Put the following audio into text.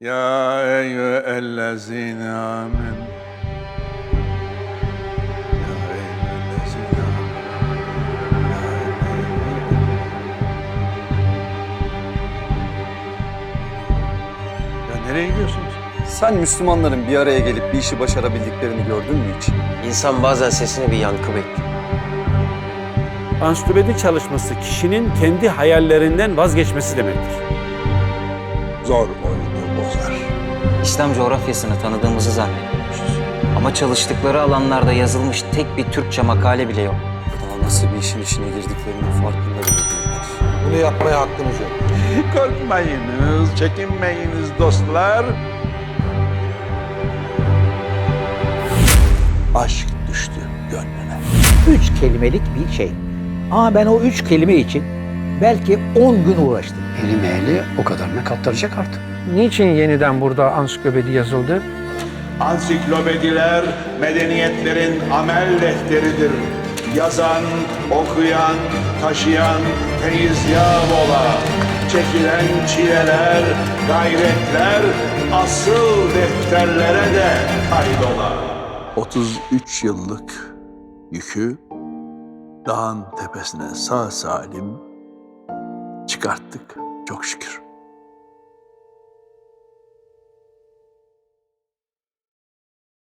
يا أيها الذين آمنوا يا أيها الذين آمنوا Ya nereye gidiyorsunuz? Sen Müslümanların bir araya gelip bir işi başarabildiklerini gördün mü hiç? İnsan bazen sesine bir yankı bekliyor. Ansiklopedi çalışması kişinin kendi hayallerinden vazgeçmesi demektir. Zor oyunu bozar. İslam coğrafyasını tanıdığımızı zannediyormuşuz. Ama çalıştıkları alanlarda yazılmış tek bir Türkçe makale bile yok. Daha nasıl bir işin içine girdiklerinin farkında bile değiller. Bunu yapmaya hakkımız yok. Korkmayınız, çekinmeyiniz dostlar. Aşk düştü gönlüne. Üç kelimelik bir şey. Ama ben o üç kelime için belki on gün uğraştım. Eli mehli o kadarına katlanacak artık. Niçin yeniden burada ansiklopedi yazıldı? Ansiklopediler medeniyetlerin amel defteridir. Yazan, okuyan, taşıyan teyzyab ola. Çekilen çileler, gayretler asıl defterlere de kaydola. 33 yıllık yükü dağın tepesine sağ salim çıkarttık çok şükür.